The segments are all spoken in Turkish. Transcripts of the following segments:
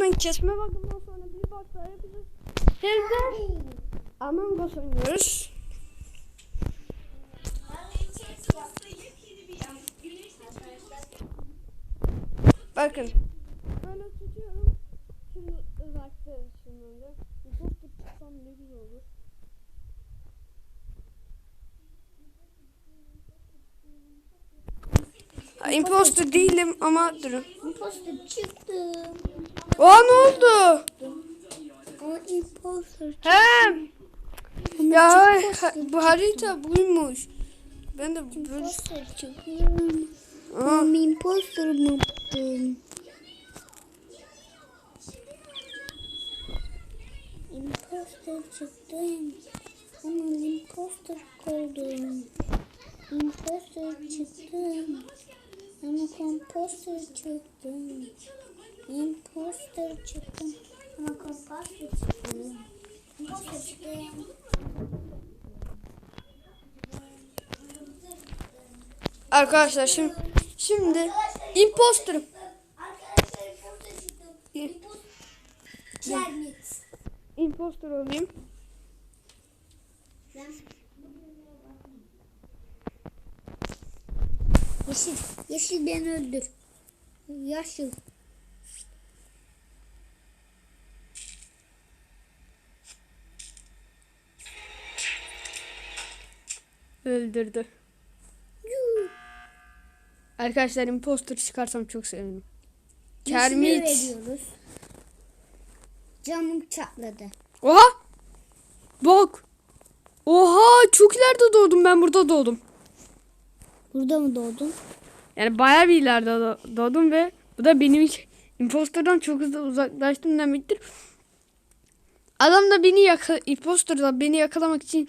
Hemen kesme bakımdan sonra bir bak daha yapacağız. Hem de Among Us oynuyoruz. Bakın. Böyle tutuyorum. Şimdi uzakta şimdi. Bir poster tutsam ne güzel olur. Imposter değilim ama durun. Imposter çıktı. Aa ne oldu? O imposter He. Ya ha- bu harita buymuş. Ben de böyle... Imposter. Aa, Ben imposter unuttum. Imposter çıktım. Ama imposter oldum. Imposter çıktım. Ama komposter çıktım. Çıktım. Ama komposter çıktım. Arkadaşlar şimdi şimdi imposterım. Arkadaşlar imposter çıktım. Kermit. Imposter olayım. Yeşil. Yeşil beni öldür. Yeşil. Öldürdü. Arkadaşlar imposter çıkarsam çok sevinirim. Kermit. Camım çatladı. Oha! Bak. Oha çok ileride doğdum ben burada doğdum. Burada mı doğdun? Yani bayağı bir ileride do- doğdum ve bu da benim hiç imposterdan çok hızlı uzaklaştım demektir. Adam da beni yaka imposter da beni yakalamak için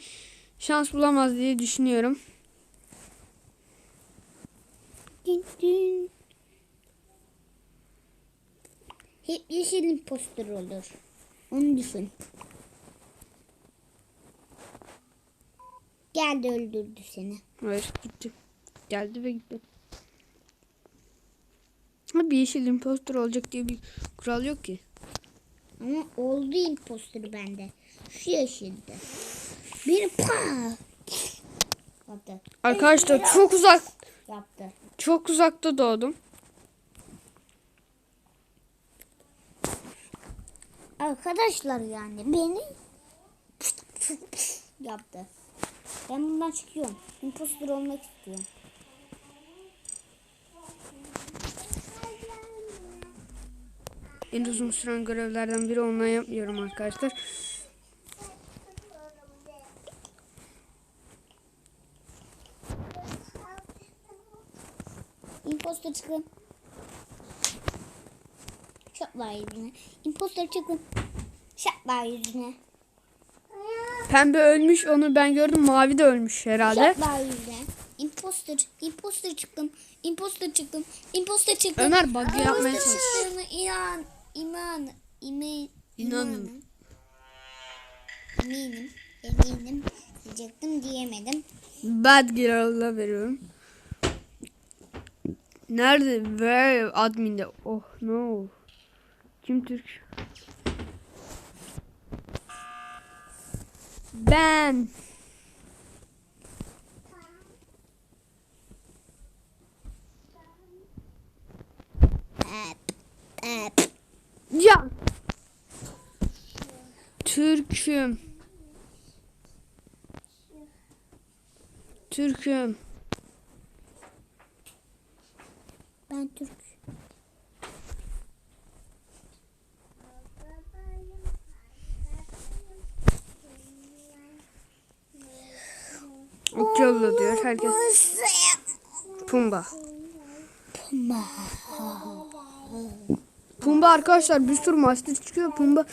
şans bulamaz diye düşünüyorum. Hep yeşil imposter olur. Onu düşün. Geldi öldürdü seni. Hayır gitti. Geldi ve gitti. Ha, bir yeşil imposter olacak diye bir kural yok ki. Ama oldu imposter bende. Şu yeşilde. Beni pa yaptı. Arkadaşlar çok uzak Yaptı. çok uzakta doğdum. Arkadaşlar yani beni yaptı. Ben bundan çıkıyorum. Imposter olmak istiyorum. En uzun süren görevlerden biri ondan yapmıyorum arkadaşlar. Imposter çıkın. Şaplar yüzüne. Imposter çıkın. Şaplar yüzüne. Pembe ölmüş onu ben gördüm. Mavi de ölmüş herhalde. Şaplar yüzüne. Imposter. Imposter çıktım. Imposter çıktım. Imposter çıktım. Ömer bug yapmaya çalış. inan. İman. İme, İnanın. Eminim. Eminim. Diyecektim diyemedim. Bad Girl'a veriyorum. Nerede? Where? Admin'de. Oh no. Kim Türk? Ben. Ya. Türk'üm. Türk'üm. Ben Türk. Okyalı diyor herkes. Pumba. Pumba arkadaşlar bir sürü master çıkıyor. Pumba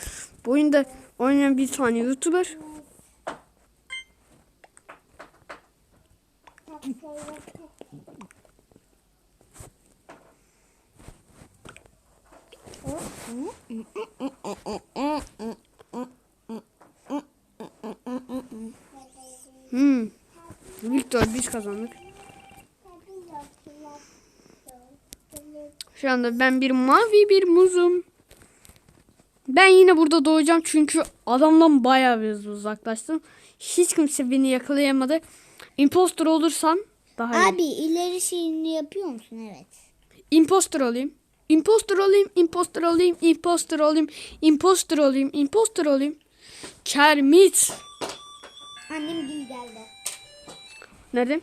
bu oyunda oynayan bir tane YouTuber. Hmm. Victor biz kazandık. Şu anda ben bir mavi bir muzum. Ben yine burada doğacağım çünkü adamdan bayağı bir uzaklaştım. Hiç kimse beni yakalayamadı. Imposter olursam daha iyi. Abi ileri şeyini yapıyor musun? Evet. Imposter olayım. Imposter olayım, imposter olayım, imposter olayım, imposter olayım, imposter olayım. Kermit. Annem gül geldi. Nerede?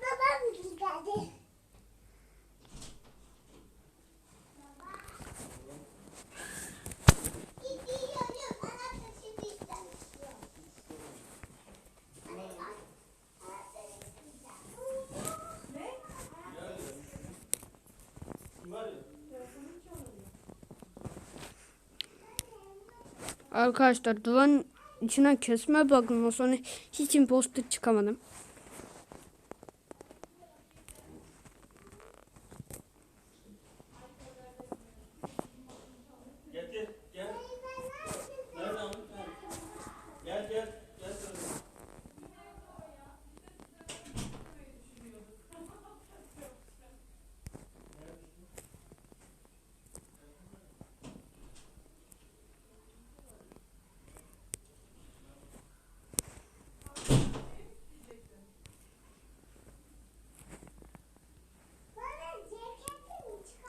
Babam gül geldi. Arkadaşlar duvarın içinden kesme bakın sonra hiç imposter çıkamadım.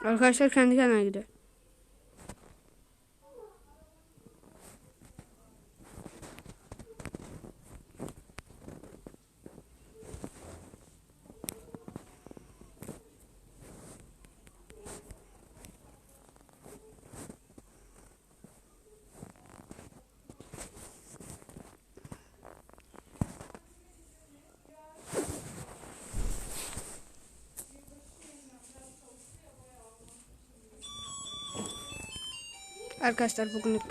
Arkadaşlar kendi kendine gidiyor. Arkadaşlar bugünlük